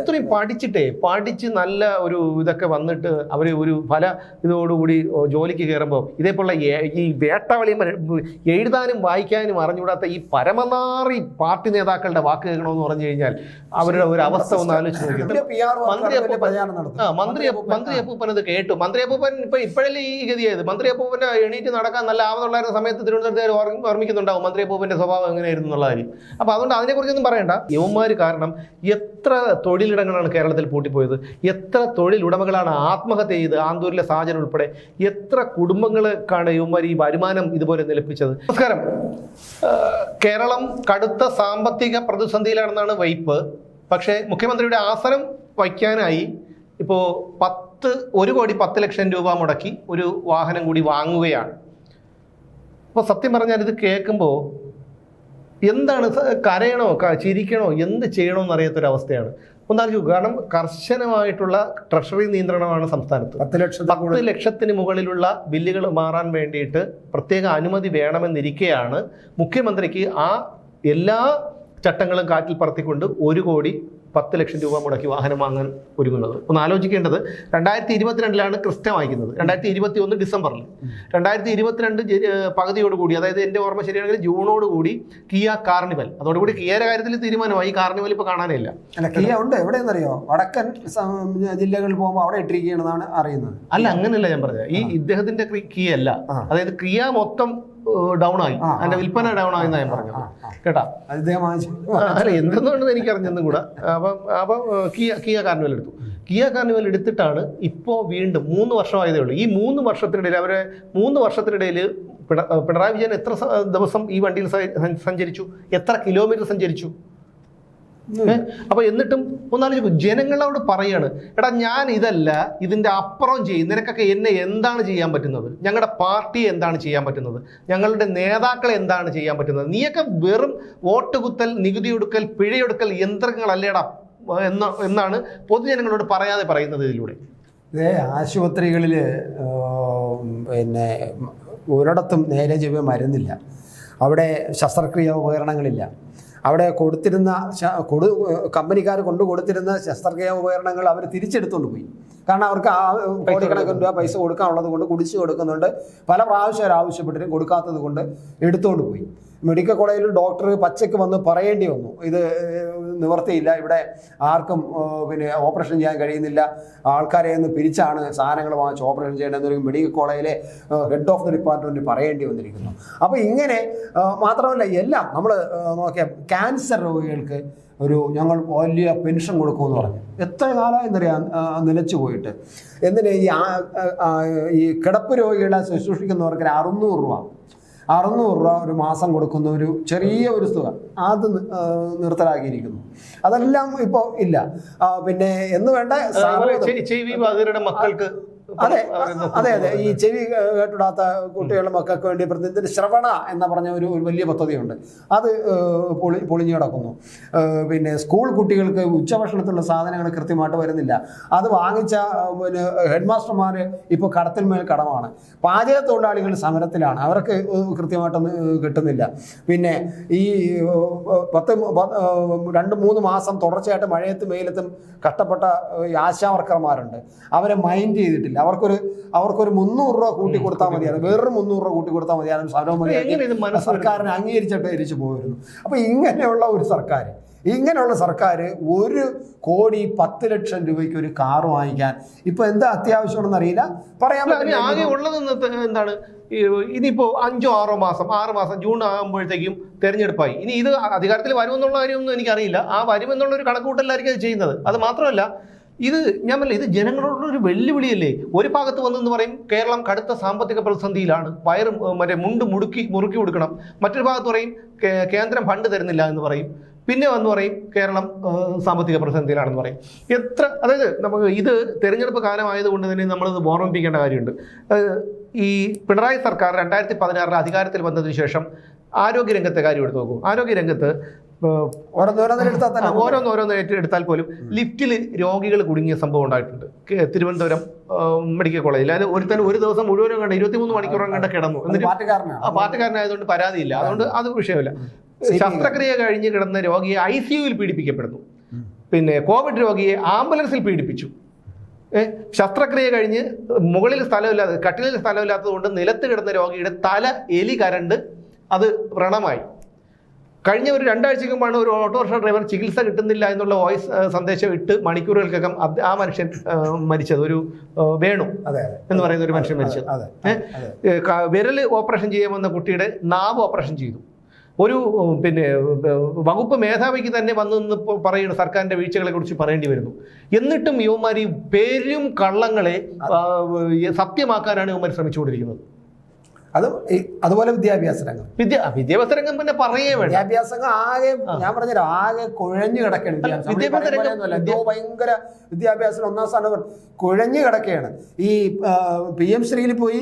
ഇത്രയും പഠിച്ചിട്ടേ പഠിച്ച് നല്ല ഒരു ഇതൊക്കെ വന്നിട്ട് അവർ ഒരു പല ഇതോടുകൂടി ജോലിക്ക് കയറുമ്പോൾ ഇതേപോലുള്ള ഈ വേട്ടവളി എഴുതാനും വായിക്കാനും അറിഞ്ഞുകൂടാത്ത ഈ പരമനാറി പാർട്ടി നേതാക്കളുടെ വാക്ക് കേൾക്കണമെന്ന് പറഞ്ഞു കഴിഞ്ഞാൽ അവരുടെ ഒരു അവസ്ഥ ഒന്ന് ആലോചിച്ച് നോക്കി വലിയ PR work മന്ത്രി മന്ത്രി അപ്പൂ- മന്ത്രി അപ്പൂപ്പൻ അത് കേട്ടു. മന്ത്രി അപ്പൂപ്പൻ ഇപ്പൊ ഇപ്പോഴല്ലേ ഈ ഗതിയായത്? മന്ത്രി അപ്പൂപ്പന്റെ എണീറ്റ് നടക്കാൻ നല്ല ആവുന്നുള്ളായിരുന്ന സമയത്ത് തിരുവനന്തപുരത്ത് ഓർമ്മ- ഓർമ്മിക്കുന്നുണ്ടാവും മന്ത്രി അപ്പൂപ്പന്റെ സ്വഭാവം എങ്ങനെയായിരുന്നു എന്നുള്ള കാര്യം. അപ്പൊ അതുകൊണ്ട് അതിനെക്കുറിച്ചൊന്നും പറയണ്ട. യുവന്മാർ കാരണം എത്ര തൊഴിലിടങ്ങളാണ് കേരളത്തിൽ പൂട്ടിപ്പോയത്. എത്ര തൊഴിലുടമകളാണ് ആത്മഹത്യ ചെയ്ത് ആന്തൂരിലെ സാഹചര്യം ഉൾപ്പെടെ എത്ര കുടുംബങ്ങൾക്കാണ് ഇവന്മാർ ഈ വരുമാനം ഇതുപോലെ നിലപ്പിച്ചത്? നമസ്കാരം. കേരളം കടുത്ത സാമ്പത്തിക പ്രതിസന്ധിയിലാണെന്നാണ് വൈപ്പ്. പക്ഷേ മുഖ്യമന്ത്രിയുടെ ആസനം വയ്ക്കാനായി ഇപ്പോൾ പത്ത് ഒരു കോടി പത്ത് ലക്ഷം രൂപ മുടക്കി ഒരു വാഹനം കൂടി വാങ്ങുകയാണ്. അപ്പോൾ സത്യം പറഞ്ഞാൽ ഇത് കേൾക്കുമ്പോൾ എന്താണ് കരയണോ ചിരിക്കണോ എന്ത് ചെയ്യണമെന്ന് അറിയാത്തൊരവസ്ഥയാണ് ഒന്നാലോചിക്കൂ കാരണം കർശനമായിട്ടുള്ള ട്രഷറി നിയന്ത്രണമാണ് സംസ്ഥാനത്ത്. പത്ത് ലക്ഷം പത്ത് ലക്ഷത്തിന് മുകളിലുള്ള ബില്ലുകൾ മാറാൻ വേണ്ടിയിട്ട് പ്രത്യേക അനുമതി വേണമെന്നിരിക്കെയാണ് മുഖ്യമന്ത്രിക്ക് ആ എല്ലാ ചട്ടങ്ങളും കാറ്റിൽ പറത്തിക്കൊണ്ട് ഒരു കോടി പത്ത് ലക്ഷം രൂപ മുടക്കി വാഹനം വാങ്ങാൻ ഒരുങ്ങുന്നത്. ഒന്ന് ആലോചിക്കേണ്ടത് രണ്ടായിരത്തി ഇരുപത്തിരണ്ടിലാണ് ക്രിസ്റ്റ വാങ്ങിക്കുന്നത്. രണ്ടായിരത്തി ഇരുപത്തി ഒന്ന് ഡിസംബറിൽ രണ്ടായിരത്തി ഇരുപത്തിരണ്ട് പകുതിയോട് കൂടി പകുതിയോടുകൂടി അതായത് എന്റെ ഓർമ്മ ശരിയാണെങ്കിൽ ജൂണോട് ജൂണോടുകൂടി കിയ കാർണിവൽ. അതോടുകൂടി കിയയുടെ കാര്യത്തിൽ തീരുമാനമായി. കാർണിവൽ ഇപ്പോൾ കാണാനില്ല. അല്ല കിയ ഉണ്ട്. എവിടെയെന്നറിയോ? വടക്കൻ ജില്ലകളിൽ പോകുമ്പോൾ അവിടെ ഇട്ടിരിക്കുകയാണെന്നാണ് അറിയുന്നത്. അല്ല അങ്ങനെയല്ല ഞാൻ പറഞ്ഞത്. ഈ ഇദ്ദേഹത്തിന്റെ കിയ അല്ല അതായത് കിയ മൊത്തം ഡൗൺ ആയി. അതിന്റെ വിൽപ്പന ഡൗൺ ആയി എന്ന് ഞാൻ ആ. കേട്ടാ? അല്ല എന്തെന്നുണ്ടെന്ന് എനിക്ക് അറിഞ്ഞെന്നും കൂടെ. അപ്പം അപ്പം കിയ കിയ കാർണിവൽ എടുത്തു. കിയ കാർണിവൽ എടുത്തിട്ടാണ് ഇപ്പോൾ വീണ്ടും മൂന്ന് വർഷമായതേ ഉള്ളൂ. ഈ മൂന്ന് വർഷത്തിനിടയിൽ അവരെ മൂന്ന് വർഷത്തിനിടയിൽ പിണ- പിണറായി വിജയൻ എത്ര ദിവസം ഈ വണ്ടിയിൽ സഞ്ചരിച്ചു? എത്ര കിലോമീറ്റർ സഞ്ചരിച്ചു? അപ്പൊ എന്നിട്ടും ഒന്നാലോചിക്കും ജനങ്ങളോട് പറയാണ് എടാ ഞാൻ ഇതല്ല ഇതിന്റെ അപ്പുറം ചെയ്യും നിനക്കൊക്കെ എന്നെ എന്താണ് ചെയ്യാൻ പറ്റുന്നത്? ഞങ്ങളുടെ പാർട്ടി എന്താണ് ചെയ്യാൻ പറ്റുന്നത്? ഞങ്ങളുടെ നേതാക്കളെ എന്താണ് ചെയ്യാൻ പറ്റുന്നത്? നീയൊക്കെ വെറും വോട്ട് കുത്തൽ നികുതി എടുക്കൽ പിഴയൊടുക്കൽ യന്ത്രങ്ങളല്ലേടാ എന്ന എന്നാണ് പൊതുജനങ്ങളോട് പറയാതെ പറയുന്നത് ഇതിലൂടെ. ഇതേ ആശുപത്രികളിൽ പിന്നെ ഒരിടത്തും നേരെ ചൊവ്വ മരുന്നില്ല. അവിടെ ശസ്ത്രക്രിയ ഉപകരണങ്ങളില്ല. അവിടെ കൊടുത്തിരുന്ന കൊടു കമ്പനിക്കാർ കൊണ്ടു കൊടുത്തിരുന്ന ശസ്ത്രക്രിയ ഉപകരണങ്ങൾ അവർ തിരിച്ചെടുത്തുകൊണ്ട് പോയി. കാരണം അവർക്ക് ആ കോടിക്കണക്കിന് രൂപ പൈസ കൊടുക്കാനുള്ളത് കൊണ്ട് കുടിച്ചു കൊടുക്കുന്നുണ്ട്. പല പ്രാവശ്യം അവർ ആവശ്യപ്പെട്ടിട്ടും കൊടുക്കാത്തത് കൊണ്ട് എടുത്തുകൊണ്ട് പോയി. മെഡിക്കൽ കോളേജിൽ ഡോക്ടർ പച്ചയ്ക്ക് വന്ന് പറയേണ്ടി വന്നു. ഇത് നിവർത്തിയില്ല. ഇവിടെ ആർക്കും പിന്നെ ഓപ്പറേഷൻ ചെയ്യാൻ കഴിയുന്നില്ല. ആൾക്കാരെ നിന്ന് പിരിച്ചാണ് സാധനങ്ങൾ വാങ്ങിച്ച് ഓപ്പറേഷൻ ചെയ്യേണ്ടതെന്നൊരു മെഡിക്കൽ കോളേജിലെ ഹെഡ് ഓഫ് ദി ഡിപ്പാർട്ട്മെന്റ് പറയേണ്ടി വന്നിരിക്കുന്നു. അപ്പോൾ ഇങ്ങനെ മാത്രമല്ല എല്ലാം നമ്മൾ നോക്കിയ ക്യാൻസർ രോഗികൾക്ക് ഒരു ഞങ്ങൾ വലിയ പെൻഷൻ കൊടുക്കുമെന്ന് പറഞ്ഞു. എത്ര കാലമായി എന്നറിയാം നിലച്ചു പോയിട്ട്. എന്തിന് ഈ ഈ കിടപ്പ് രോഗികളെ ശുശ്രൂഷിക്കുന്നവർക്ക് അറുന്നൂറ് രൂപ? അറുന്നൂറ് രൂപ ഒരു മാസം കൊടുക്കുന്ന ഒരു ചെറിയ ഒരു തുക അത് നിർത്തലാക്കിയിരിക്കുന്നു. അതെല്ലാം ഇപ്പോൾ ഇല്ല. പിന്നെ എന്ന് വേണ്ട മക്കൾക്ക് അതെ അതെ അതെ. ഈ ചെവി കേട്ടിടാത്ത കുട്ടികളും മക്കൾക്ക് വേണ്ടി പ്രതിനിധി ശ്രവണ എന്ന് പറഞ്ഞ ഒരു വലിയ പദ്ധതിയുണ്ട്. അത് പൊളി പൊളിഞ്ഞു കിടക്കുന്നു. പിന്നെ സ്കൂൾ കുട്ടികൾക്ക് ഉച്ചഭക്ഷണത്തിലുള്ള സാധനങ്ങൾ കൃത്യമായിട്ട് വരുന്നില്ല. അത് വാങ്ങിച്ച പിന്നെ ഹെഡ് മാസ്റ്റർമാർ ഇപ്പോൾ കടത്തിന്മേൽ കടമാണ്. പാചക തൊഴിലാളികൾ സമരത്തിലാണ്. അവർക്ക് കൃത്യമായിട്ടൊന്നും കിട്ടുന്നില്ല. പിന്നെ ഈ പത്ത് രണ്ട് മൂന്ന് മാസം തുടർച്ചയായിട്ട് മഴയത്തും വെയിലത്തും കഷ്ടപ്പെട്ട ഈ ആശാവർക്കർമാരുണ്ട്. അവരെ മൈൻഡ് ചെയ്തിട്ടില്ല. അവർക്കൊരു അവർക്കൊരു മുന്നൂറ് രൂപ കൂട്ടി കൊടുത്താൽ മതിയാണ് വേറൊരു മുന്നൂറ് രൂപ കൂട്ടി കൊടുത്താൽ മതിയാണ് സമരം? സർക്കാരിനെ അംഗീകരിച്ചിട്ട് തിരിച്ചു പോയിരുന്നു. അപ്പൊ ഇങ്ങനെയുള്ള ഒരു സർക്കാർ ഇങ്ങനെയുള്ള സർക്കാർ ഒരു കോടി പത്ത് ലക്ഷം രൂപയ്ക്ക് ഒരു കാർ വാങ്ങിക്കാൻ ഇപ്പൊ എന്താ അത്യാവശ്യമാണെന്ന് അറിയില്ല. പറയാൻ ആകെ ഉള്ളത് എന്താണ്? ഈ ഇനിയിപ്പോ അഞ്ചോ ആറോ മാസം ആറ് മാസം ജൂൺ ആകുമ്പോഴത്തേക്കും തെരഞ്ഞെടുപ്പായി. ഇനി ഇത് അധികാരത്തിൽ വരുമെന്നുള്ള കാര്യമൊന്നും എനിക്കറിയില്ല. ആ വരുമെന്നുള്ള ഒരു കണക്കുകൂട്ടലായിരിക്കും അത് ചെയ്യുന്നത്. അത് മാത്രമല്ല ഇത് ഞാൻ പറഞ്ഞില്ല ഇത് ജനങ്ങളോടുള്ളൊരു വെല്ലുവിളിയല്ലേ? ഒരു ഭാഗത്ത് വന്നെന്ന് പറയും കേരളം കടുത്ത സാമ്പത്തിക പ്രതിസന്ധിയിലാണ്. വയറ് മറ്റേ മുണ്ട് മുടുക്കി മുറുക്കി കൊടുക്കണം. മറ്റൊരു ഭാഗത്ത് പറയും കേന്ദ്രം ഫണ്ട് തരുന്നില്ല എന്ന് പറയും. പിന്നെ വന്ന് പറയും കേരളം സാമ്പത്തിക പ്രതിസന്ധിയിലാണെന്ന് പറയും. എത്ര അതായത് നമുക്ക് ഇത് തെരഞ്ഞെടുപ്പ് കാലമായതുകൊണ്ട് തന്നെ നമ്മളത് ഓർമ്മിപ്പിക്കേണ്ട കാര്യമുണ്ട്. ഈ പിണറായി സർക്കാർ രണ്ടായിരത്തി പതിനാറിൽ അധികാരത്തിൽ വന്നതിന് ശേഷം ആരോഗ്യരംഗത്തെ കാര്യം എടുത്തു നോക്കൂ. ആരോഗ്യരംഗത്ത് ഓരോന്ന് ഓരോന്ന് ഏറ്റെടുത്താൽ പോലും ലിഫ്റ്റിൽ രോഗികൾ കുടുങ്ങിയ സംഭവം ഉണ്ടായിട്ടുണ്ട്. തിരുവനന്തപുരം മെഡിക്കൽ കോളേജിൽ അത് ഒരുത്തൻ ഒരു ദിവസം മുഴുവനും കണ്ട ഇരുപത്തിമൂന്ന് മണിക്കൂറും കണ്ട കിടന്നു. എന്നിട്ട് പാർട്ടിക്കാരനായതുകൊണ്ട് പരാതിയില്ല. അതുകൊണ്ട് അത് വിഷയമില്ല. ശസ്ത്രക്രിയ കഴിഞ്ഞ് കിടന്ന രോഗിയെ ഐ സിയുവിൽ പീഡിപ്പിക്കപ്പെടുന്നു. പിന്നെ കോവിഡ് രോഗിയെ ആംബുലൻസിൽ പീഡിപ്പിച്ചു. ശസ്ത്രക്രിയ കഴിഞ്ഞ് മുകളിൽ സ്ഥലമില്ലാതെ കട്ടിലിൽ സ്ഥലമില്ലാത്തത് കൊണ്ട് നിലത്ത് കിടന്ന രോഗിയുടെ തല എലി കരണ്ട് അത് വ്രണമായി. കഴിഞ്ഞ ഒരു രണ്ടാഴ്ചയ്ക്ക് മുമ്പാണ് ഒരു ഓട്ടോറിക്ഷ ഡ്രൈവർ ചികിത്സ കിട്ടുന്നില്ല എന്നുള്ള വോയിസ് സന്ദേശം ഇട്ട് മണിക്കൂറുകൾക്കകം ആ മനുഷ്യൻ മരിച്ചത്. ഒരു വേണു എന്ന് പറയുന്ന ഒരു മനുഷ്യൻ മരിച്ചത്. വിരൽ ഓപ്പറേഷൻ ചെയ്യാൻ വന്ന കുട്ടിയുടെ നാവ് ഓപ്പറേഷൻ ചെയ്തു. ഒരു പിന്നെ വകുപ്പ് മേധാവിക്ക് തന്നെ വന്നു നിന്ന് പറയുന്ന പറയുന്നു സർക്കാരിന്റെ വീഴ്ചകളെ കുറിച്ച് പറയേണ്ടി വരുന്നു. എന്നിട്ടും യുവമാർ ഈ പേരും കള്ളങ്ങളെ സത്യമാക്കാനാണ് യുവമാർ ശ്രമിച്ചുകൊണ്ടിരിക്കുന്നത്. അത് അതുപോലെ വിദ്യാഭ്യാസ രംഗം. വിദ്യ വിദ്യാഭ്യാസ രംഗം പിന്നെ പറയേ വേണം വിദ്യാഭ്യാസ ആകെ ഞാൻ പറഞ്ഞല്ലോ ആകെ കുഴഞ്ഞു കിടക്കുകയാണ് വിദ്യാഭ്യാസം. രംഗം- എന്തോ ഭയങ്കര വിദ്യാഭ്യാസത്തിൽ ഒന്നാം സ്ഥാനം കുഴഞ്ഞു കിടക്കുകയാണ്. ഈ പി എം ശ്രീയിൽ പോയി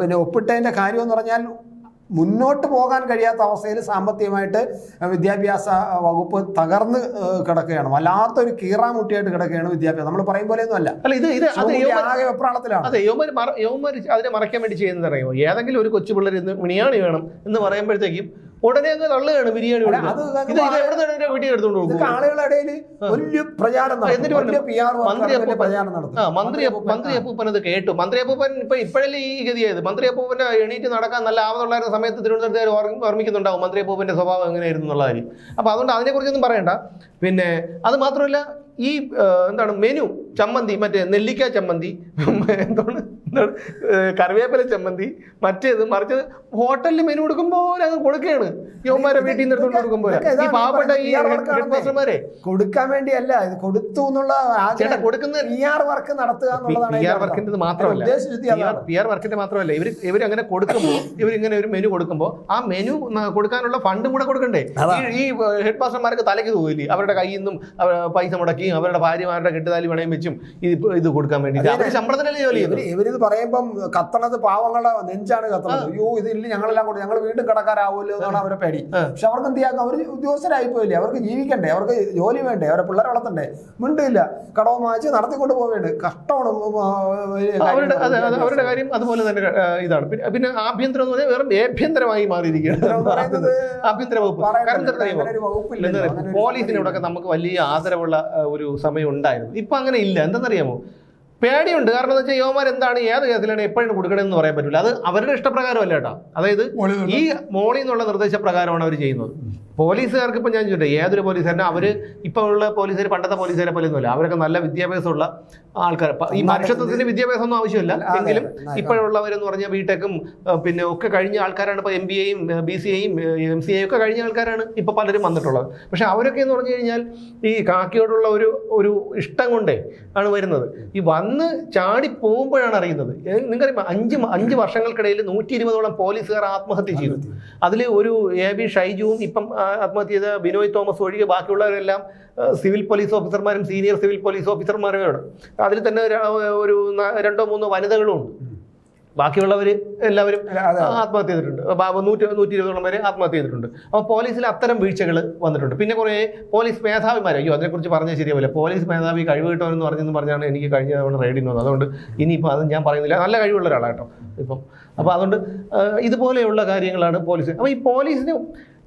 പിന്നെ ഒപ്പിട്ടതിന്റെ കാര്യം എന്ന് പറഞ്ഞാൽ മുന്നോട്ട് പോകാൻ കഴിയാത്ത അവസ്ഥയിൽ സാമ്പത്തികമായിട്ട് വിദ്യാഭ്യാസ വകുപ്പ് തകർന്ന് കിടക്കുകയാണ്. വല്ലാത്തൊരു കീറാമുട്ടിയായിട്ട് കിടക്കുകയാണ് വിദ്യാഭ്യാസം. നമ്മൾ പറയും പോലെയൊന്നും അല്ല. അല്ല ഇത് ഇത് ആകെ വെപ്രാളത്തിലാണ്. അതെ യോമര് യോമര് അതിനെ മറയ്ക്കാൻ വേണ്ടി ചെയ്യുന്നത് അറിയുമോ? ഏതെങ്കിലും ഒരു കൊച്ചു പിള്ളേർ ഇന്ന് മിണിയാണി വേണം എന്ന് പറയുമ്പോഴത്തേക്കും ഉടനെ അങ്ങ് തള്ളുകയാണ് ബിരിയാണി വീട്ടിൽ ആളുകളുടെ വലിയ മന്ത്രി പ്രചാരണം മന്ത്രി അപ്പൂ- മന്ത്രി അപ്പൂപ്പൻ. അത് കേട്ടു. മന്ത്രി അപ്പൂപ്പൻ ഇപ്പൊ ഇപ്പോഴല്ലേ ഈ ഗതിയായത്? മന്ത്രി അപ്പൂപ്പന്റെ എണീറ്റ് നടക്കാൻ നല്ല ആവുന്നുള്ള സമയത്ത് തിരുവനന്തപുരത്ത് ഓർമ്മ- ഓർമ്മിക്കുന്നുണ്ടാവും മന്ത്രി അപ്പൂപ്പന്റെ സ്വഭാവം എങ്ങനെയായിരുന്നു എന്നുള്ള കാര്യം. അപ്പൊ അതുകൊണ്ട് അതിനെക്കുറിച്ചൊന്നും പറയണ്ട. പിന്നെ അത് മാത്രമല്ല ഈ എന്താണ് മെനു ചമ്മന്തി മറ്റേ നെല്ലിക്ക ചമ്മന്തി എന്താണ്? കറിവേപ്പില ചമ്മന്തി മറ്റേത് മറിച്ച് ഹോട്ടലിൽ മെനു കൊടുക്കുമ്പോൾ അങ്ങ് കൊടുക്കുകയാണ് യോമാരെ വീട്ടിൽ നിന്ന് എടുത്തുകൊണ്ട് കൊടുക്കുമ്പോൾ ഈ പാവപ്പെട്ട ഈ PR work ഹെഡ് ആണെന്നേ. മാസ്റ്റർമാരെ കൊടുക്കാൻ വേണ്ടിയല്ല ഇത് കൊടുത്തു എന്നുള്ള ചേട്ടാ കൊടുക്കുന്ന പി ആർ വർക്ക് നടത്തുക എന്നുള്ളതാണ് പി ആർ വർക്കിന്റെ മാത്രമല്ല. പി ആർ വർക്കിന്റെ മാത്രമല്ല ഇവർ ഇവർ അങ്ങനെ കൊടുക്കുമ്പോൾ ഇവർ ഇങ്ങനെ ഒരു മെനു കൊടുക്കുമ്പോൾ ആ മെനു കൊടുക്കാനുള്ള ഫണ്ടും കൂടെ കൊടുക്കണ്ടേ? ഈ- ഹെഡ് മാസ്റ്റർമാർക്ക് തലയ്ക്ക് തോന്നില്ലേ അവരുടെ കയ്യിൽ നിന്നും പൈസ മുടക്കിയും അവരുടെ ഭാര്യമാരുടെ കെട്ടുതാലി പണയം വെച്ചും ഇത് ഇത് കൊടുക്കാൻ വേണ്ടി അവർ ശമ്പളത്തിനല്ലേ ജോലി ചെയ്യുന്നത്? പറയുമ്പം കത്തണത് പാവങ്ങളുടെ നെഞ്ചാണ് കത്തണത് അയ്യോ ഇതില്ല ഞങ്ങളെല്ലാം കൊണ്ട് ഞങ്ങൾ വീണ്ടും കടക്കാരാവുമല്ലോ എന്നാണ് അവരെ പേടി. പക്ഷെ അവർക്ക് എന്ത് ചെയ്യാം? അവർ ഉദ്യോഗസ്ഥരായി പോയില്ലേ അവർക്ക് ജീവിക്കണ്ടേ? അവർക്ക് ജോലി വേണ്ടേ? അവരെ പിള്ളേരെ വളർത്തണ്ടേ? മിണ്ടില്ല കടവും വാങ്ങിച്ച് നടത്തിക്കൊണ്ട് പോവേണ്ട. കഷ്ടമാണ് അവരുടെ. അവരുടെ കാര്യം അതുപോലെ തന്നെ ഇതാണ്. പിന്നെ പിന്നെ ആഭ്യന്തരം എന്ന് പറഞ്ഞാൽ വെറും ഏഭ്യന്തരമായി മാറിയിരിക്കുകയാണ്. പറയുന്നത് ആഭ്യന്തര വകുപ്പ്. പോലീസിനോടൊക്കെ നമുക്ക് വലിയ ആദരവുള്ള ഒരു സമയം ഉണ്ടായിരുന്നു. ഇപ്പൊ അങ്ങനെ ഇല്ല. എന്തെന്നറിയാമോ? പേടിയുണ്ട്. കാരണം എന്ന് വെച്ചാൽ യോമാർ എന്താണ് ഏത് കേസിലാണ് എപ്പോഴും കൊടുക്കണമെന്ന് പറയാൻ പറ്റില്ല അത് അവരുടെ ഇഷ്ടപ്രകാരമല്ല കേട്ടോ. അതായത് ഈ മോളിൽ നിന്നുള്ള നിർദ്ദേശപ്രകാരമാണ് അവർ ചെയ്യുന്നത്. പോലീസുകാർക്ക് ഇപ്പം ഞാൻ ചോദിച്ചു ഏതൊരു പോലീസുകാരനും അവർ ഇപ്പോൾ ഉള്ള പോലീസുകാർ പണ്ടത്തെ പോലീസുകാരെ പോലെ ഒന്നുമില്ല അവരൊക്കെ നല്ല വിദ്യാഭ്യാസമുള്ള ആൾക്കാർ ഈ മനുഷ്യത്വത്തിന് വിദ്യാഭ്യാസമൊന്നും ആവശ്യമില്ല. എങ്കിലും. ഇപ്പോഴുള്ളവരെന്ന് പറഞ്ഞാൽ ബിടെക്കും പിന്നെ ഒക്കെ കഴിഞ്ഞ ആൾക്കാരാണ് ഇപ്പോൾ എം ബി എയും ബി സി എയും എം സി എയും ഒക്കെ കഴിഞ്ഞ ആൾക്കാരാണ് ഇപ്പോൾ പലരും വന്നിട്ടുള്ളത്. പക്ഷേ അവരൊക്കെ എന്ന് പറഞ്ഞു കഴിഞ്ഞാൽ ഈ കാക്കിയോടുള്ള ഒരു ഒരു ഇഷ്ടം കൊണ്ടേ ആണ് വരുന്നത്. ഈ വന്ന് ചാടി പോകുമ്പോഴാണ് അറിയുന്നത്. നിങ്ങൾക്കറിയാം അഞ്ച് അഞ്ച് വർഷങ്ങൾക്കിടയിൽ നൂറ്റി ഇരുപതോളം പോലീസുകാർ ആത്മഹത്യ ചെയ്തു. അതിൽ ഒരു എ ബി ഷൈജുവും ഇപ്പം ആത്മഹത്യ ചെയ്ത ബിനോയ് തോമസ് ഒഴികെ ബാക്കിയുള്ളവരെല്ലാം സിവിൽ പോലീസ് ഓഫീസർമാരും സീനിയർ സിവിൽ പോലീസ് ഓഫീസർമാരുമാണ്. അതിൽ തന്നെ ഒരു രണ്ടോ മൂന്നോ വനിതകളും ഉണ്ട്. ബാക്കിയുള്ളവർ എല്ലാവരും. ആത്മഹത്യ ചെയ്തിട്ടുണ്ട്. നൂറ്റി നൂറ്റി ഇരുപതോളം പേര് ആത്മഹത്യ ചെയ്തിട്ടുണ്ട്. അപ്പോൾ പോലീസിൽ അത്തരം വീഴ്ചകൾ വന്നിട്ടുണ്ട്. പിന്നെ കുറേ പോലീസ് മേധാവിമാർ അയ്യോ അതിനെക്കുറിച്ച് പറഞ്ഞാൽ ശരിയാവില്ല. പോലീസ് മേധാവി കഴിവ് കിട്ടുമെന്ന് പറഞ്ഞെന്ന് പറഞ്ഞാണ് എനിക്ക് കഴിഞ്ഞ തവണ റെയ്ഡിന് വന്നത് അതുകൊണ്ട് ഇനിയിപ്പോൾ അത് ഞാൻ പറയുന്നില്ല. നല്ല കഴിവുള്ള ഒരാളാണ് കേട്ടോ ഇപ്പം. അപ്പോൾ അതുകൊണ്ട് ഇതുപോലെയുള്ള കാര്യങ്ങളാണ് പോലീസ്. അപ്പോൾ ഈ പോലീസിന്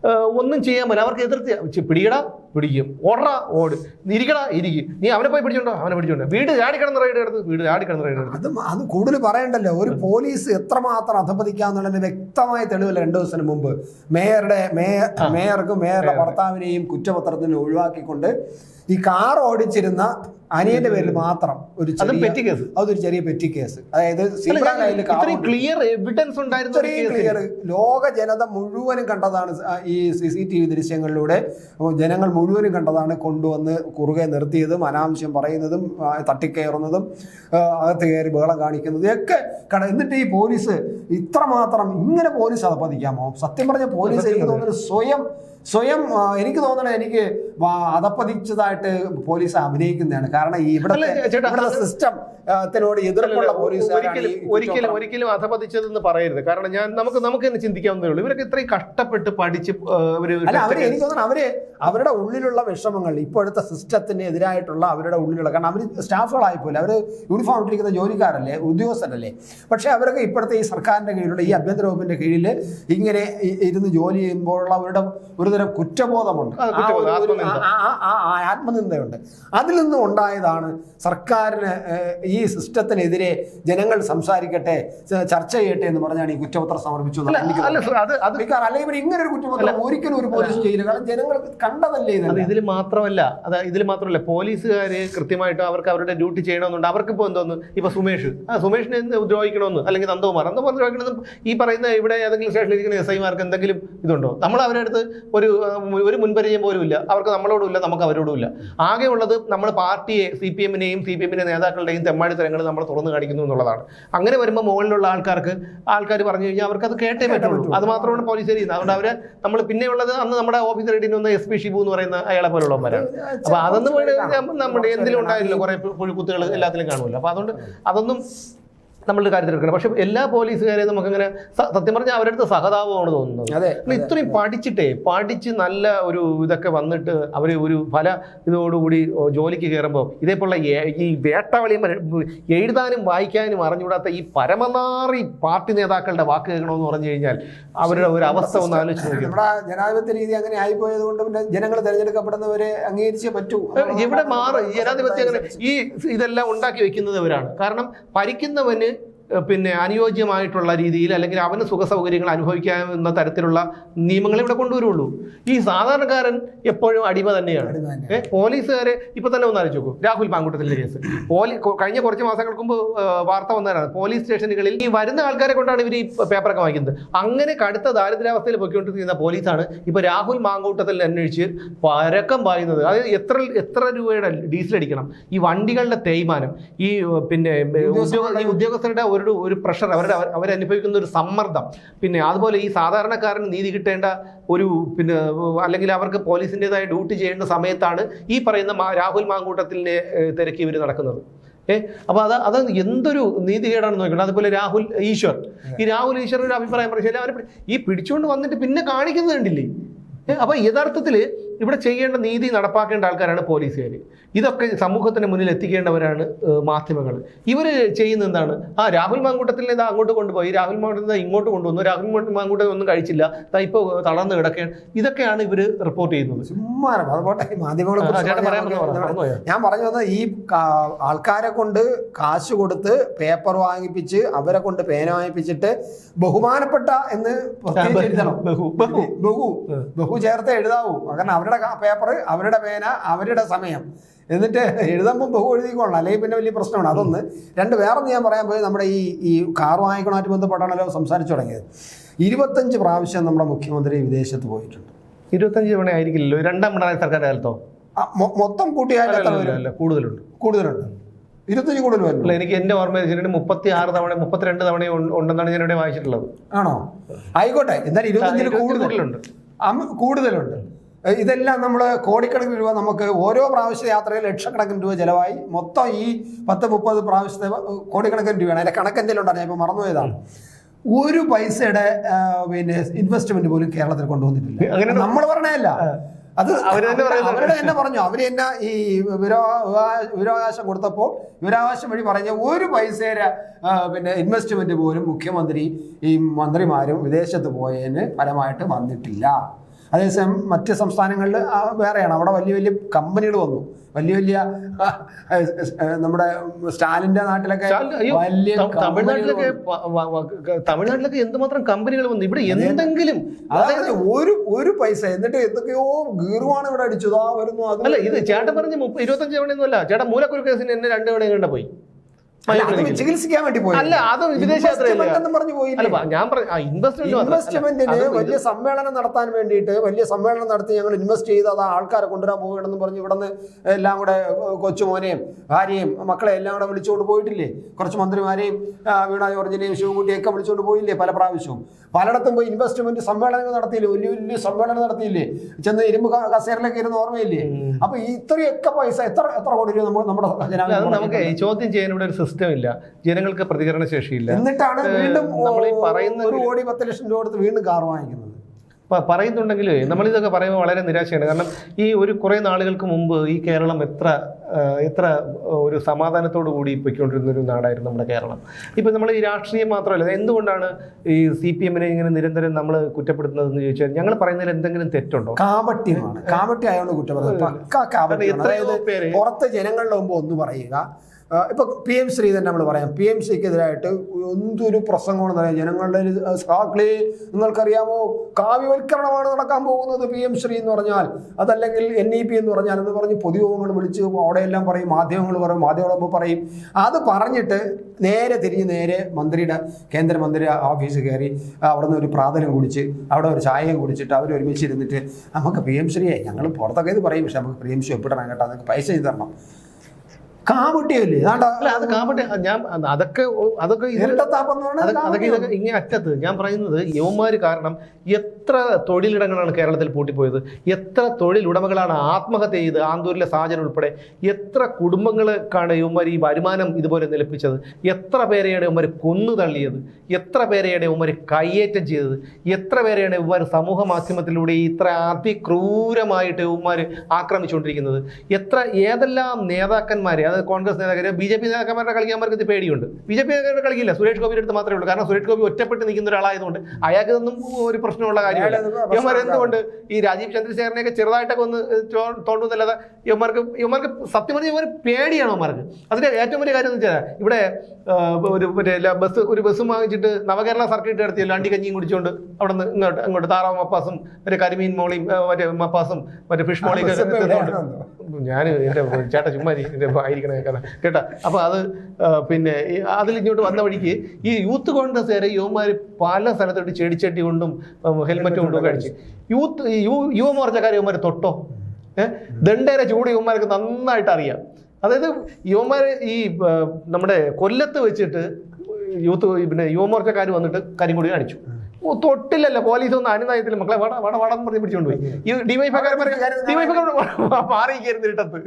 ഒന്നും ചെയ്യാൻ പറ്റില്ല. അവർക്ക് എതിർത്ത് പിടിയടാ പിടിക്കും. ഓടാ. ഓട് ഇരിക്കടാ ഇരിക്കും. നീ അവനെ പോയി പിടിച്ചോണ്ടോ? അവനെ പിടിച്ചോണ്ടോ? വീട് ചാടിക്കിടന്ന് റൈഡ് എടുത്ത് വീട് ചാടിക്കിടന്ന് റൈഡ് എടുത്ത്. അത് അത് കൂടുതൽ പറയണ്ടല്ലോ. ഒരു പോലീസ് എത്രമാത്രം അധപ്പതിക്കാന്നുള്ളതിന് വ്യക്തമായ തെളിവില്ല രണ്ടു ദിവസത്തിന് മുമ്പ്. മേയറുടെ മേയർ മേയർക്കും മേയറുടെ. ഭർത്താവിനെയും കുറ്റപത്രത്തിന് ഒഴിവാക്കിക്കൊണ്ട് ഈ കാർ ഓടിച്ചിരുന്ന അനിയന്റെ പേരിൽ മാത്രം ഒരു ചെറിയ പെറ്റി കേസ് അതൊരു ചെറിയ പെറ്റി കേസ് അതായത് ക്ലിയർ എവിഡൻസ് ഉണ്ടായിരുന്ന ക്ലിയർ ലോക ജനത മുഴുവനും കണ്ടതാണ് ഈ സി സി ടി വി ദൃശ്യങ്ങളിലൂടെ. ജനങ്ങൾ മുഴുവനും കണ്ടതാണ് കൊണ്ടുവന്ന് കുറുകെ നിർത്തിയതും അനാവശ്യം പറയുന്നതും തട്ടിക്കയറുന്നതും അകത്ത് കയറി ബഹളം കാണിക്കുന്നതും ഒക്കെ കട എന്നിട്ട് ഈ പോലീസ് ഇത്രമാത്രം ഇങ്ങനെ പോലീസ് അതപ്പതിക്കാമോ സത്യം പറഞ്ഞ പോലീസ് എനിക്ക് തോന്നുന്നത് സ്വയം സ്വയം എനിക്ക് തോന്നണേ എനിക്ക് അതപ്പതിച്ചതായിട്ട് പോലീസ് അഭിനയിക്കുന്നതാണ്. കാരണം ഈ ഇവിടുത്തെ അല്ല, ചേട്ടാ, ഇവിടുത്തെ സിസ്റ്റം ത്തിനോട് എതിർപ്പുള്ള പോലീസ് ഒരിക്കലും ഒരിക്കലും അധപതിച്ചതെന്ന് പറയരുത്. കാരണം ഞാൻ നമുക്ക് നമുക്ക് തന്നെ ചിന്തിക്കാവുന്നേ ഉള്ളൂ. ഇവരൊക്കെ ഇത്രയും കഷ്ടപ്പെട്ട് പഠിച്ച് അവർ എനിക്ക് തോന്നുന്നു അവർ അവരുടെ ഉള്ളിലുള്ള വിഷമങ്ങൾ ഇപ്പോഴത്തെ സിസ്റ്റത്തിന് എതിരായിട്ടുള്ള അവരുടെ ഉള്ളിലുള്ള കാരണം അവർ സ്റ്റാഫുകളായി പോലെ അവർ യൂണിഫോം ഇട്ടിരിക്കുന്ന ജോലിക്കാരല്ലേ ഉദ്യോഗസ്ഥരല്ലേ. പക്ഷേ അവരൊക്കെ ഇപ്പോഴത്തെ ഈ സർക്കാരിന്റെ കീഴിലുള്ള ഈ ആഭ്യന്തര വകുപ്പിന്റെ കീഴിൽ ഇങ്ങനെ ഇരുന്ന് ജോലി ചെയ്യുമ്പോഴുള്ള അവരുടെ ഒരുതരം കുറ്റബോധമുണ്ട്. ആത്മനിന്ദയുണ്ട്. അതിൽ നിന്നും ഉണ്ടായതാണ് സർക്കാരിന് ഈ സിസ്റ്റത്തിനെതിരെ ജനങ്ങൾ സംസാരിക്കട്ടെ ചർച്ച ചെയ്യട്ടെ എന്ന് പറഞ്ഞാണ് ഈ കുറ്റപത്രം സമർപ്പിച്ചു അല്ലെങ്കിൽ ഇവർ ഇങ്ങനെ ഒരു കുറ്റപത്രം ഒരിക്കലും ഒരു പോലീസ് ചെയ്യില്ല. കാരണം ജനങ്ങൾ കണ്ടതല്ലേ ഇത് ഇതിൽ മാത്രമല്ല അത് ഇതിൽ മാത്രമല്ല പോലീസുകാര് കൃത്യമായിട്ട് അവർക്ക് അവരുടെ ഡ്യൂട്ടി ചെയ്യണമെന്നുണ്ട്. അവർക്ക് ഇപ്പോൾ എന്തോന്ന്? ഇപ്പൊ സുമേഷ്. ആ സുമേഷിനെ എന്ത് ദ്രോഹിക്കണമെന്ന്? അല്ലെങ്കിൽ നന്ദകുമാർ. നന്ദകുമാർ ദ്രോഹിക്കണമെന്ന് ഈ പറയുന്ന ഇവിടെ ഏതെങ്കിലും സ്റ്റേഷനിൽ ഇരിക്കുന്ന എസ് ഐമാർക്ക് എന്തെങ്കിലും ഇതുണ്ടോ? നമ്മൾ അവരുടെ അടുത്ത് ഒരു ഒരു മുൻപരിചയം പോലും ഇല്ല അവർക്ക് നമ്മളോടും ഇല്ല നമുക്ക് അവരോടും ഇല്ല ആകെ ഉള്ളത് നമ്മൾ പാർട്ടിയെ സി പി എമ്മിനെയും സി പി എമ്മിന്റെ നേതാക്കളുടെയും തെമ്മാടിത്തരങ്ങൾ നമ്മൾ തുറന്നു കാണിക്കുന്നു എന്നുള്ളതാണ്. അങ്ങനെ വരുമ്പോൾ മുകളിലുള്ള ആൾക്കാർക്ക് ആൾക്കാർ പറഞ്ഞു കഴിഞ്ഞാൽ അവർക്ക് അത് കേട്ടേ പറ്റുള്ളൂ. അത് മാത്രമാണ് പോലീസ് ചെയ്യുന്നത്. അതുകൊണ്ട് അവർ നമ്മൾ പിന്നെയുള്ളത് അന്ന് നമ്മുടെ ഓഫീസർ റീഡിന് വന്ന എസ് പി ഷിബു എന്ന് പറയുന്ന അയാളെ പോലുള്ളവരാണ് അപ്പൊ അതൊന്നും നമ്മുടെ എന്തിലും ഉണ്ടായില്ല കുറെ പുഴുക്കുത്തുകൾ എല്ലാത്തിലും കാണുമല്ലോ. അപ്പൊ അതുകൊണ്ട് അതൊന്നും നമ്മളുടെ കാര്യത്തിൽ എടുക്കണം. പക്ഷെ എല്ലാ പോലീസുകാരെയും നമുക്കങ്ങനെ സത്യം പറഞ്ഞാൽ അവരുടെ അടുത്ത് സഹതാപമാണ് തോന്നുന്നത്. അതെ ഇത്രയും പഠിച്ചിട്ടേ പഠിച്ച് നല്ല ഒരു ഇതൊക്കെ വന്നിട്ട് അവർ ഒരു പല ഇതോടുകൂടി ജോലിക്ക് കയറുമ്പോൾ ഇതേപോലെ ഈ വേട്ടവളിയും എഴുതാനും വായിക്കാനും അറിഞ്ഞുകൂടാത്ത ഈ പരമനാറി പാർട്ടി നേതാക്കളുടെ വാക്ക് കേൾക്കണമെന്ന് പറഞ്ഞു കഴിഞ്ഞാൽ അവരുടെ ഒരു അവസ്ഥ ഒന്ന് ആലോചിച്ചു നോക്കിയാൽ നമ്മുടെ ജനാധിപത്യ രീതി അങ്ങനെ ആയിപ്പോയത് കൊണ്ട് പിന്നെ ജനങ്ങൾ തെരഞ്ഞെടുക്കപ്പെടുന്നവരെ അംഗീകരിച്ചേ പറ്റൂ. ഇവിടെ മാറും? ജനാധിപത്യം അങ്ങനെ ഈ ഇതെല്ലാം ഉണ്ടാക്കി വെക്കുന്നത് ഇവരാണ് കാരണം ഭരിക്കുന്നവന് പിന്നെ അനുയോജ്യമായിട്ടുള്ള രീതിയിൽ അല്ലെങ്കിൽ അവന് സുഖ സൗകര്യങ്ങൾ അനുഭവിക്കാവുന്ന തരത്തിലുള്ള നിയമങ്ങൾ ഇവിടെ കൊണ്ടുവരുള്ളൂ. ഈ സാധാരണക്കാരൻ എപ്പോഴും അടിമ തന്നെയാണ്. പോലീസുകാരെ ഇപ്പൊ തന്നെ ഒന്ന് ആലോചിച്ചു രാഹുൽ പാങ്കുട്ടത്തിന്റെ കേസ്. പോലീ കഴിഞ്ഞ കുറച്ച് മാസങ്ങൾക്ക് മുമ്പ് വാർത്ത വന്നതാണ്. പോലീസ് സ്റ്റേഷനുകളിൽ ഈ വരുന്ന ആൾക്കാരെ കൊണ്ടാണ് ഇവർ ഈ പേപ്പറൊക്കെ വാങ്ങിക്കുന്നത്. അങ്ങനെ കടുത്ത ദാരിദ്ര്യാവസ്ഥയിൽ പൊയ്ക്കൊണ്ടിരിക്കുന്ന പോലീസാണ് ഇപ്പൊ രാഹുൽ മാങ്കൂട്ടത്തിൽ അന്വേഷിച്ച് പരക്കം പായുന്നത്. അത് എത്ര എത്ര രൂപയുടെ ഡീസൽ അടിക്കണം? ഈ വണ്ടികളുടെ തേയ്മാനം ഈ പിന്നെ ഉദ്യോഗസ്ഥരുടെ ഒരു ഒരു പ്രഷർ അവരുടെ അവരനുഭവിക്കുന്ന ഒരു സമ്മർദ്ദം. പിന്നെ അതുപോലെ ഈ സാധാരണക്കാരന് നീതി കിട്ടേണ്ട ഒരു പിന്നെ അല്ലെങ്കിൽ അവർക്ക് പോലീസിന്റെതായ ഡ്യൂട്ടി ചെയ്യേണ്ട സമയത്താണ് ഈ പറയുന്ന രാഹുൽ മാങ്കൂട്ടത്തിനെ ഏഹ്, തിരക്കി ഇവർ നടക്കുന്നത്. ഏ അപ്പോൾ അത് അത് എന്തൊരു നീതികേടാണെന്ന് നോക്കണം അതുപോലെ രാഹുൽ ഈശ്വർ. ഈ രാഹുൽ ഈശ്വർ ഒരു അഭിപ്രായം പറഞ്ഞു അവരെ ഈ പിടിച്ചുകൊണ്ട് വന്നിട്ട് പിന്നെ കാണിക്കുന്നത് അപ്പോൾ യഥാർത്ഥത്തിൽ ഇവിടെ ചെയ്യേണ്ട നീതി നടപ്പാക്കേണ്ട ആൾക്കാരാണ് പോലീസുകാർ ഇതൊക്കെ സമൂഹത്തിന് മുന്നിൽ എത്തിക്കേണ്ടവരാണ് മാധ്യമങ്ങൾ. ഇവർ ചെയ്യുന്ന എന്താണ്? ആ രാഹുൽ മാങ്കൂട്ടത്തിൽ ഇതാ അങ്ങോട്ട് കൊണ്ടുപോയി രാഹുൽ മാങ്കൂട്ടത്തിൽ ഇങ്ങോട്ട് കൊണ്ടുവന്നു രാഹുൽ മാങ്കൂട്ടം ഒന്നും കഴിച്ചില്ല ഇപ്പോൾ തളർന്ന് കിടക്കുകയാണ്. ഇതൊക്കെയാണ് ഇവർ റിപ്പോർട്ട് ചെയ്യുന്നത്? ഞാൻ പറഞ്ഞു വന്നത് ഈ ആൾക്കാരെ കൊണ്ട് കാശ് കൊടുത്ത് പേപ്പർ വാങ്ങിപ്പിച്ച് അവരെ കൊണ്ട് പേന വാങ്ങിപ്പിച്ചിട്ട് ബഹുമാനപ്പെട്ട എന്ന് ബഹു ബഹു ബഹു. ചേർത്ത് എഴുതാവൂ. കാരണം അവരുടെ പേപ്പർ അവരുടെ പേന അവരുടെ സമയം. എന്നിട്ട് എഴുതുമ്പോൾ ബഹു എഴുതിക്കോളണം. അല്ലെങ്കിൽ പിന്നെ വലിയ പ്രശ്നമാണ്. അതൊന്ന്. രണ്ട് വേറൊന്ന് ഞാൻ പറയാൻ പോയി നമ്മുടെ ഈ ഈ കാർ വാങ്ങിക്കണമായിട്ട് ബന്ധപ്പെട്ടാണല്ലോ സംസാരിച്ചു തുടങ്ങിയത്. ഇരുപത്തഞ്ച് പ്രാവശ്യം നമ്മുടെ മുഖ്യമന്ത്രി വിദേശത്ത് പോയിട്ടുണ്ട്. ഇരുപത്തഞ്ച് തവണ ആയിരിക്കില്ലല്ലോ. രണ്ടാം പിണറായി സർക്കാർ കാലത്തോ? മൊത്തം അല്ല, കൂടുതലുണ്ട്. കൂടുതലുണ്ട്. ഇരുപത്തഞ്ച് കൂടുതൽ വരും എനിക്ക് എന്റെ ഓർമ്മ മുപ്പത്തി ആറ് തവണ മുപ്പത്തിരണ്ട് തവണ ഉണ്ടെന്നാണ് ഞാൻ ഇവിടെ വായിച്ചിട്ടുള്ളത്. ആണോ? ആയിക്കോട്ടെ. എന്തായാലും ഇരുപത്തഞ്ചിൽ കൂടുതലുണ്ട്. കൂടുതലുണ്ട്. ഇതെല്ലാം നമ്മൾ കോടിക്കണക്കിന് രൂപ നമുക്ക് ഓരോ പ്രാവശ്യ യാത്രയിൽ ലക്ഷക്കണക്കിന് രൂപ ചിലവായി. മൊത്തം ഈ പത്ത് മുപ്പത് പ്രാവശ്യത്തെ കോടിക്കണക്കിന് രൂപയാണ്. അതിന്റെ കണക്ക് എന്തെങ്കിലും ഉണ്ടായിരുന്നു ഇപ്പോൾ മറന്നുപോയതാണ്. ഒരു പൈസയുടെ പിന്നെ ഇൻവെസ്റ്റ്മെന്റ് പോലും കേരളത്തിൽ കൊണ്ടുവന്നിട്ടില്ല. അങ്ങനെ നമ്മൾ പറഞ്ഞതല്ല. അത്. അവരുടെ തന്നെ പറഞ്ഞു. അവർ തന്നെ ഈ വിവരാ വിവരാവകാശം കൊടുത്തപ്പോൾ വിവരാവകാശം വഴി പറഞ്ഞ ഒരു പൈസയുടെ പിന്നെ ഇൻവെസ്റ്റ്മെന്റ് പോലും മുഖ്യമന്ത്രി ഈ മന്ത്രിമാരും വിദേശത്ത് പോയതിന് ഫലമായിട്ട് വന്നിട്ടില്ല. അതേസമയം മറ്റ് സംസ്ഥാനങ്ങളിൽ വേറെയാണ്. അവിടെ വലിയ വലിയ കമ്പനികൾ വന്നു. വലിയ വലിയ നമ്മുടെ സ്റ്റാലിന്റെ നാട്ടിലൊക്കെ വലിയ തമിഴ്നാട്ടിലൊക്കെ തമിഴ്നാട്ടിലൊക്കെ എന്തുമാത്രം കമ്പനികൾ വന്നു? ഇവിടെ എന്തെങ്കിലും അതായത് ഒരു ഒരു പൈസ എന്നിട്ട് എന്തൊക്കെയോ ഗീറുവാണ് ഇവിടെ അടിച്ചത്. ആ വരുന്നു അല്ല ഇത് ചേട്ടൻ പറഞ്ഞ് ഇരുപത്തഞ്ച് തവണയൊന്നും അല്ല. ചേട്ടൻ മൂലക്കുരു കേസിന് എന്നെ രണ്ട് തവണ കണ്ട പോയി. ചികിത്സിക്കാൻ വേണ്ടി പോയി. അല്ല അത് വിദേശ പറഞ്ഞു പോയി അല്ല ഞാൻ ഇൻവെസ്റ്റ്മെന്റിന് വലിയ സമ്മേളനം നടത്താൻ വേണ്ടിയിട്ട് വലിയ സമ്മേളനം നടത്തി ഞങ്ങൾ ഇൻവെസ്റ്റ് ചെയ്ത് അത് ആൾക്കാരെ കൊണ്ടുവരാൻ പോകണമെന്ന് പറഞ്ഞ് ഇവിടെ നിന്ന് എല്ലാം കൂടെ കൊച്ചുമോനെയും ഭാര്യയും മക്കളെ എല്ലാം കൂടെ വിളിച്ചുകൊണ്ട് പോയിട്ടില്ലേ? കുറച്ച് മന്ത്രിമാരെയും വീണ ജോർജിനെയും ശിവകുട്ടിയും ഒക്കെ വിളിച്ചുകൊണ്ട് പോയില്ലേ പല പ്രാവശ്യവും? പലയിടത്തും പോയി ഇൻവെസ്റ്റ്മെന്റ് സമ്മേളനങ്ങൾ നടത്തിയില്ലേ? വലിയ വലിയ സമ്മേളനം നടത്തിയില്ലേ? ചെന്ന് ഇരുമ്പ് കസേരയിലൊക്കെ ഇരുന്ന് ഓർമ്മയില്ലേ? അപ്പൊ ഇത്രയൊക്കെ പൈസ എത്ര എത്ര കോടി രൂപ നമ്മൾ നമ്മുടെ നമുക്ക് ചോദ്യം ചെയ്യാൻ ഇവിടെ ഒരു സിസ്റ്റം ഇല്ല ജനങ്ങൾക്ക് പ്രതികരണ ശേഷിയില്ല. എന്നിട്ടാണ് വീണ്ടും നമ്മൾ ഈ പറയുന്ന ഒരു കോടി പത്ത് ലക്ഷം രൂപ കൊടുത്ത് വീണ്ടും കാർ വാങ്ങിക്കുന്നത്. പറയുന്നുണ്ടെങ്കിലേ നമ്മളിതൊക്കെ പറയുമ്പോൾ വളരെ നിരാശയാണ്. കാരണം ഈ ഒരു കുറേ നാളുകൾക്ക് മുമ്പ് ഈ കേരളം എത്ര എത്ര ഒരു സമാധാനത്തോടു കൂടി പൊയ്ക്കൊണ്ടിരുന്ന ഒരു നാടായിരുന്നു നമ്മുടെ കേരളം. ഇപ്പം നമ്മൾ ഈ രാഷ്ട്രീയം മാത്രമല്ല എന്തുകൊണ്ടാണ് ഈ സി പി എമ്മിനെ ഇങ്ങനെ നിരന്തരം നമ്മൾ കുറ്റപ്പെടുത്തുന്നത് എന്ന് ചോദിച്ചാൽ ഞങ്ങൾ പറയുന്നതിൽ എന്തെങ്കിലും തെറ്റുണ്ടോ? കാപട്യമാണ്. കാപട്യം ആയതുകൊണ്ട് കുറ്റപ്പെടുത്തുന്നത്. എത്രയോ പേര് പുറത്ത് ജനങ്ങളുടെ മുമ്പ് ഒന്ന് പറയുക. ഇപ്പൊ പി എം ശ്രീ തന്നെ നമ്മൾ പറയാം. പി എം സിക്കെതിരായിട്ട് എന്തൊരു പ്രസംഗമാണെന്ന് പറയാം ജനങ്ങളുടെ ഒരു സഹാക്കളെ നിങ്ങൾക്കറിയാമോ? കാവ്യവൽക്കരണമാണ് നടക്കാൻ പോകുന്നത് പി എം ശ്രീ എന്ന് പറഞ്ഞാൽ. അതല്ലെങ്കിൽ എൻ ഇ പി എന്ന് പറഞ്ഞാൽ എന്ന് പറഞ്ഞ് പൊതുയോഗങ്ങൾ വിളിച്ച് അവിടെയെല്ലാം പറയും മാധ്യമങ്ങൾ പറയും മാധ്യമങ്ങൾ പറയും. അത് പറഞ്ഞിട്ട് നേരെ തിരിഞ്ഞ് നേരെ മന്ത്രിയുടെ കേന്ദ്രമന്ത്രി ഓഫീസ് കയറി അവിടെ നിന്ന് ഒരു പ്രാതലും കുടിച്ച് അവിടെ ഒരു ചായയും കുടിച്ചിട്ട് അവർ ഒരുമിച്ച് ഇരുന്നിട്ട് നമുക്ക് പി എം ശ്രീയെ ഞങ്ങൾ പുറത്തൊക്കെ ഇത് പറയും. പക്ഷെ നമുക്ക് പി എം ശ്രീ ഒപ്പിടണം കേട്ടോ. അതൊക്കെ പൈസ ചെയ്ത് തരണം. അല്ല അത് കാപ്പട്ടെ ഞാൻ അതൊക്കെ അതൊക്കെ അതൊക്കെ ഇതൊക്കെ ഇങ്ങനെ അറ്റത്ത് ഞാൻ പറയുന്നത് യവന്മാർ കാരണം എത്ര തൊഴിലിടങ്ങളാണ് കേരളത്തിൽ പൂട്ടിപ്പോയത്? എത്ര തൊഴിലുടമകളാണ് ആത്മഹത്യ ചെയ്ത് ആന്തൂരിലെ സാഹചര്യം ഉൾപ്പെടെ? എത്ര കുടുംബങ്ങൾക്കാണ് യവന്മാർ ഈ വരുമാനം ഇതുപോലെ നിലപ്പിച്ചത്? എത്ര പേരെയാണ് ഇവന്മാർ കൊന്നു തള്ളിയത്? എത്ര പേരെയാണ് ഇവന്മാർ കയ്യേറ്റം ചെയ്തത്? എത്ര പേരെയാണ് ഇവന്മാർ സമൂഹ മാധ്യമത്തിലൂടെ ഇത്ര അതിക്രൂരമായിട്ട് ഇവന്മാർ ആക്രമിച്ചുകൊണ്ടിരിക്കുന്നത്? എത്ര ഏതെല്ലാം നേതാക്കന്മാരെ അത് കോൺഗ്രസ് നേതാക്കന്മാരെ ബി ജെ പി നേതാക്കന്മാരുടെ കളിക്കാന്മാർക്ക് ഇത് പേടിയുണ്ട്. ബി ജെ പി നേതാക്കളുടെ കളിക്കില്ല. സുരേഷ് ഗോപിയുടെ അടുത്ത് മാത്രമേ ഉള്ളൂ. കാരണം സുരേഷ് ഗോപി ഒറ്റപ്പെട്ട് നിൽക്കുന്ന ഒരാളായതുകൊണ്ട് അയാൾക്ക് ഇതൊന്നും ഒരു പ്രശ്നമുള്ള കാര്യമല്ല. ഇവന്മാർ എന്തുകൊണ്ട് ഈ രാജീവ് ചന്ദ്രശേഖരനെയൊക്കെ ചെറുതായിട്ടൊക്കെ ഒന്ന് തോന്നുന്നില്ലാതെ തോണ്ടുന്നല്ലാതെ ഇവന്മാർക്ക് ഇവന്മാർക്ക് സത്യം പറഞ്ഞാൽ ഇവർ പേടിയാണ് അവന്മാർക്ക് അതിന്റെ ഏറ്റവും വലിയ കാര്യം എന്ന് വെച്ചാൽ ഇവിടെ ഒരു മറ്റേ ബസ് ഒരു ബസ് വാങ്ങിച്ചിട്ട് നവകേരള സർക്കിട്ട് നടത്തിയല്ലോ അണ്ടി കഞ്ഞിയും കുടിച്ചുകൊണ്ട് അവിടെ നിന്ന് ഇങ്ങോട്ട് അങ്ങോട്ട് താറാവ് മപ്പാസും മറ്റേ കരിമീൻ മോളിയും മറ്റേ മപ്പാസും മറ്റേ ഫിഷ് മോളിയും ഞാൻ എന്റെ ചേട്ടാ ചുമ്മാരി എന്റെ ആയിരിക്കണ കഥ കേട്ടാ? അപ്പോൾ അത് പിന്നെ ഇങ്ങോട്ട് വന്ന വഴിക്ക് ഈ യൂത്ത് കോൺഗ്രസ്സുകാരെ യുവമാർ പല സ്ഥലത്തോട്ട് ചെടിച്ചട്ടി കൊണ്ടും ഹെൽമറ്റ് കൊണ്ടും ഒക്കെ അടിച്ചു. Youth U യുവമോർച്ചക്കാർ യുവമാർ തൊട്ടോ? ഏഹ് ദണ്ടേരെ ചൂട് യുവമാർക്ക് നന്നായിട്ട് അറിയാം. അതായത് യുവമാർ ഈ നമ്മുടെ കൊല്ലത്ത് വെച്ചിട്ട് യൂത്ത് പിന്നെ യുവമോർച്ചക്കാർ വന്നിട്ട് കരിങ്കൊടി കാണിച്ചു തൊട്ടില്ലല്ലോ പോലീസ് ഒന്നും അനുനയത്തിൽ മക്കളെ വട വട വടം പറഞ്ഞ് പിടിച്ചോണ്ട് പോയി. ഈ ഡിവൈഫക്കാരന്മാർ മാറിയിരിക്കരുത് ഇരുട്ടത്ത്.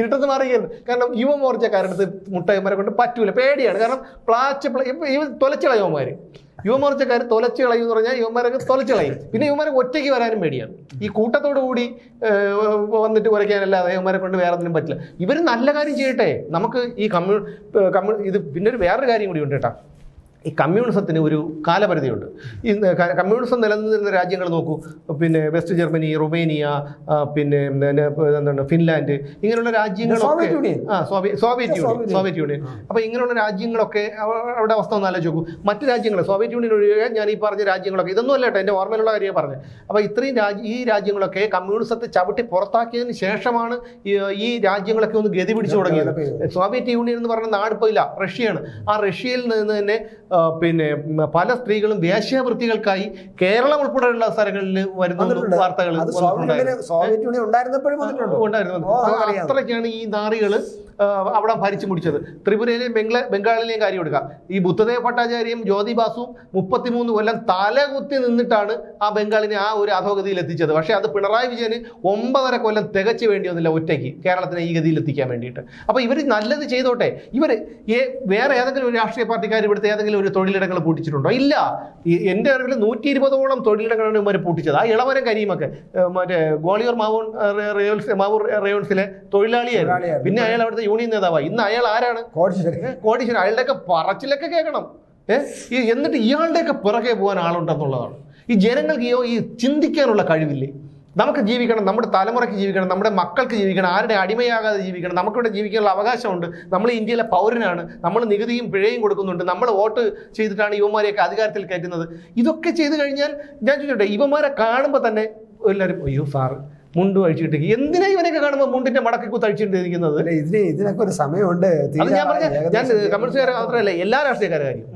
ഇരുട്ടത്ത് മാറിയിരിക്കരുത്. കാരണം യുവമോർച്ചക്കാരടുത്ത് മുട്ടയന്മാരെ കൊണ്ട് പറ്റൂല പേടിയാണ്. കാരണം പ്ലാച്ച് ഇവ തൊലച്ചിളയവന്മാര് യുവമോർച്ചക്കാർ തൊലച്ച് കളയും എന്ന് പറഞ്ഞാൽ യുവമാരൊക്കെ തൊലച്ച് കളയും പിന്നെ യുവമാരെ ഒറ്റയ്ക്ക് വരാനും പേടിയാണ്. ഈ കൂട്ടത്തോടു കൂടി വന്നിട്ട് കുറയ്ക്കാനല്ലാതെ യുവമാരെ കൊണ്ട് വേറെ ഒന്നിനും പറ്റില്ല. ഇവർ നല്ല കാര്യം ചെയ്യട്ടെ. നമുക്ക് ഈ കമ്മ്യൂ കമ്മ്യൂ ഇത് പിന്നെ ഒരു വേറൊരു കാര്യം കൂടി ഉണ്ട് കേട്ടോ. ഈ കമ്മ്യൂണിസത്തിന് ഒരു കാലപരിധിയുണ്ട്. ഈ കമ്മ്യൂണിസം നിലനിന്നിരുന്ന രാജ്യങ്ങൾ നോക്കൂ. പിന്നെ വെസ്റ്റ് ജർമ്മനി റുമേനിയ പിന്നെ എന്താണ് ഫിൻലാൻഡ് ഇങ്ങനെയുള്ള രാജ്യങ്ങളൊക്കെ സോവിയറ്റ് യൂണിയൻ. ആ സോവിയറ്റ് യൂണിയൻ സോവിയറ്റ് യൂണിയൻ. അപ്പോൾ ഇങ്ങനെയുള്ള രാജ്യങ്ങളൊക്കെ അവരുടെ അവിടെ അവസ്ഥ ഒന്ന് ആലോചിച്ച് നോക്കൂ. മറ്റ് രാജ്യങ്ങൾ സോവിയറ്റ് യൂണിയൻ ഒഴികെ ഞാൻ ഈ പറഞ്ഞ രാജ്യങ്ങളൊക്കെ ഇതൊന്നും അല്ല കേട്ടോ എന്റെ ഓർമ്മയിലുള്ള കാര്യം പറഞ്ഞത് അപ്പോൾ ഇത്രയും രാജ്യ ഈ രാജ്യങ്ങളൊക്കെ കമ്മ്യൂണിസത്തെ ചവിട്ടി പുറത്താക്കിയതിന് ശേഷമാണ് ഈ രാജ്യങ്ങളൊക്കെ ഒന്ന് ഗതി പിടിച്ചു തുടങ്ങിയത്. സോവിയറ്റ് യൂണിയൻ എന്ന് പറഞ്ഞ നാട് ഇപ്പോൾ ഇല്ല റഷ്യയാണ്. ആ റഷ്യയിൽ നിന്ന് തന്നെ പിന്നെ പല സ്ത്രീകളും വേശ്യാവൃത്തികൾക്കായി കേരളം ഉൾപ്പെടെയുള്ള സ്ഥലങ്ങളിൽ വരുന്ന. വാർത്തകൾ ഉണ്ടായിരുന്നു. അത്രയ്ക്കാണ് ഈ നാറികൾ അവിടെ ഭരിച്ചു മുടിച്ചത്. ത്രിപുരയിലെയും ബംഗ്ല ബംഗാളിലെയും കാര്യം എടുക്കാം. ഈ ബുദ്ധദേവ ഭട്ടാചാര്യയും ജ്യോതി ബാസുവും മുപ്പത്തിമൂന്ന് കൊല്ലം തലകുത്തി നിന്നിട്ടാണ് ആ ബംഗാളിനെ ആ ഒരു അധോഗതിയിൽ എത്തിച്ചത്. പക്ഷേ അത് പിണറായി വിജയന് ഒമ്പതര കൊല്ലം തികച്ചു വേണ്ടി വന്നില്ല ഒറ്റയ്ക്ക് കേരളത്തിനെ ഈ ഗതിയിൽ എത്തിക്കാൻ വേണ്ടിയിട്ട്. അപ്പോൾ ഇവർ നല്ലത് ചെയ്തോട്ടെ. ഇവർ വേറെ ഏതെങ്കിലും ഒരു രാഷ്ട്രീയ പാർട്ടിക്കാർ ഇവിടുത്തെ ഏതെങ്കിലും ഒരു തൊഴിലിടങ്ങൾ പൂട്ടിച്ചിട്ടുണ്ടോ? ഇല്ല. ഈ- എന്റെ അറിവിൽ നൂറ്റി ഇരുപതോളം തൊഴിലിടങ്ങളാണ് ഇവർ പൂട്ടിച്ചത്. ആ ഇളവരം കരീമൊക്കെ മറ്റേ ഗോളിയോർ മാവൂർ ഏഹ് റേയോൺസ് മാവൂർ റേയോൺസിലെ തൊഴിലാളിയായിരുന്നു. പിന്നെ അയാൾ അവിടുത്തെ യൂണിയൻ നേതാവായി. ഇന്ന് അയാൾ ആരാണ്? കോടീശ്വരൻ. അയാളുടെയൊക്കെ പറച്ചിലൊക്കെ കേൾക്കണം. ഏഹ് എന്നിട്ട് ഇയാളുടെയൊക്കെ പിറകെ പോകാൻ ആളുണ്ടെന്നുള്ളതാണ്. ഈ ജനങ്ങൾക്ക് ഈ ചിന്തിക്കാനുള്ള കഴിവില്ലേ? നമുക്ക് ജീവിക്കണം നമ്മുടെ തലമുറയ്ക്ക് ജീവിക്കണം നമ്മുടെ മക്കൾക്ക് ജീവിക്കണം ആരുടെ അടിമയാകാതെ ജീവിക്കണം നമുക്കിവിടെ ജീവിക്കാനുള്ള അവകാശമുണ്ട്. നമ്മൾ ഇന്ത്യയിലെ പൗരനാണ്. നമ്മൾ നികുതിയും പിഴയും കൊടുക്കുന്നുണ്ട്. നമ്മൾ വോട്ട് ചെയ്തിട്ടാണ് യുവമാരെയൊക്കെ അധികാരത്തിൽ കയറ്റുന്നത്. ഇതൊക്കെ ചെയ്തു കഴിഞ്ഞാൽ ഞാൻ ചോദിച്ചോട്ടെ യുവമാരെ കാണുമ്പോൾ തന്നെ എല്ലാവരും അയ്യോ സാറ് മുണ്ട് അഴിച്ചിട്ട് എന്തിനാ ഇവനൊക്കെ കാണുമ്പോൾ മുണ്ടിന്റെ മടക്കി കുത്ത് അഴിച്ചിട്ടിരിക്കുന്നത് ഇതിനൊക്കെ ഒരു സമയമുണ്ട്. ഞാൻ പറഞ്ഞ ഞാൻ കമ്മ്യൂണിസ്റ്റുകാരെ മാത്രമല്ല എല്ലാ രാഷ്ട്രീയക്കാരുടെ കാര്യം.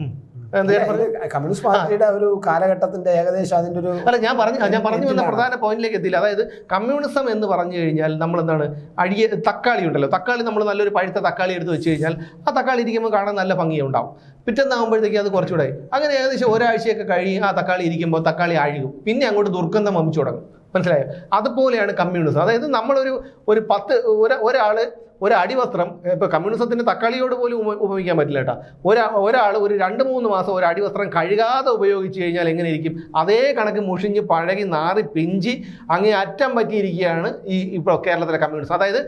കമ്മ്യൂണിസ്റ്റ് പാർട്ടിയുടെ ഒരു കാലഘട്ടത്തിന്റെ ഏകദേശം അതിന്റെ ഒരു അല്ല ഞാൻ പറഞ്ഞു ഞാൻ പറഞ്ഞു വന്ന പ്രധാന പോയിന്റിലേക്ക് എത്തിയില്ല. അതായത് കമ്മ്യൂണിസം എന്ന് പറഞ്ഞു കഴിഞ്ഞാൽ നമ്മൾ എന്താണ് അഴിയ തക്കാളി ഉണ്ടല്ലോ. തക്കാളി നമ്മൾ നല്ലൊരു പഴുത്ത തക്കാളി എടുത്ത് വെച്ച് കഴിഞ്ഞാൽ ആ തക്കാളി ഇരിക്കുമ്പോൾ കാണാൻ നല്ല ഭംഗിയുണ്ടാവും. പിറ്റേന്നാകുമ്പോഴത്തേക്ക് അത് കുറച്ചുകൂടെ അങ്ങനെ ഏകദേശം ഒരാഴ്ചയൊക്കെ കഴിയും ആ തക്കാളി ഇരിക്കുമ്പോൾ തക്കാളി അഴുകും. പിന്നെ അങ്ങോട്ട് ദുർഗന്ധം വമിച്ചു തുടങ്ങും. മനസ്സിലായോ? അതുപോലെയാണ് കമ്മ്യൂണിസം. അതായത് നമ്മളൊരു ഒരു പത്ത് ഒരാൾ ഒരു അടിവസ്ത്രം ഇപ്പോൾ കമ്മ്യൂണിസത്തിന്റെ തക്കാളിയോട് പോലും ഉപ- ഉപയോഗിക്കാൻ പറ്റില്ല കേട്ടോ. ഒരാ ഒരാൾ ഒരു രണ്ട് മൂന്ന് മാസം ഒരു അടിവസ്ത്രം കഴുകാതെ ഉപയോഗിച്ച് കഴിഞ്ഞാൽ എങ്ങനെ ഇരിക്കും അതേ കണക്ക് മുഷിഞ്ഞ് പഴകി നാറി പിഞ്ചി അങ്ങേ അറ്റം പറ്റിയിരിക്കുകയാണ് ഈ ഇപ്പോൾ കേരളത്തിലെ കമ്മ്യൂണിസം. അതായത്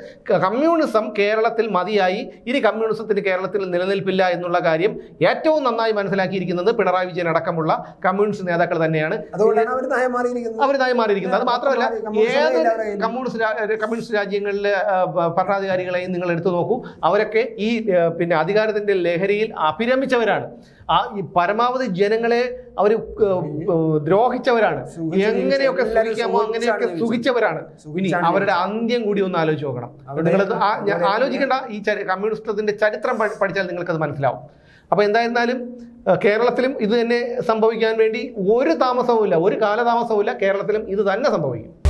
കമ്മ്യൂണിസം കേരളത്തിൽ മതിയായി ഇനി കമ്മ്യൂണിസത്തിന് കേരളത്തിൽ നിലനിൽപ്പില്ല എന്നുള്ള കാര്യം ഏറ്റവും നന്നായി മനസ്സിലാക്കിയിരിക്കുന്നത് പിണറായി വിജയൻ അടക്കമുള്ള കമ്മ്യൂണിസ്റ്റ് നേതാക്കൾ തന്നെയാണ്. അവർ നയം മാറിയിരിക്കുന്നത്. അത് മാത്രമല്ല ഏത്. കമ്മ്യൂണിസ്റ്റ് കമ്മ്യൂണിസ്റ്റ് രാജ്യങ്ങളിലെ ആ, ഭ- നിങ്ങൾ എടുത്തു നോക്കൂ. അവരൊക്കെ ഈ പിന്നെ അധികാരത്തിന്റെ ലഹരിയിൽ അഭിരമിച്ചവരാണ്. ആ ഈ പരമാവധി ജനങ്ങളെ അവർ ദ്രോഹിച്ചവരാണ്. എങ്ങനെയൊക്കെ സ്ഥലിക്കാമോ സുഖിക്കാമോ അങ്ങനെയൊക്കെ സുഖിച്ചവരാണ്. ഇനി അവരുടെ അന്ത്യം കൂടി ഒന്ന് ആലോചിച്ച് നോക്കണം. നിങ്ങൾ ആലോചിക്കേണ്ട ഈ കമ്മ്യൂണിസ്റ്റത്തിന്റെ ചരിത്രം പഠി- പഠിച്ചാൽ നിങ്ങൾക്കത് മനസ്സിലാവും. അപ്പോൾ എന്തായിരുന്നാലും കേരളത്തിലും ഇത് തന്നെ സംഭവിക്കാൻ വേണ്ടി ഒരു താമസവുമില്ല ഒരു കാലതാമസവുമില്ല. കേരളത്തിലും ഇത് തന്നെ സംഭവിക്കും.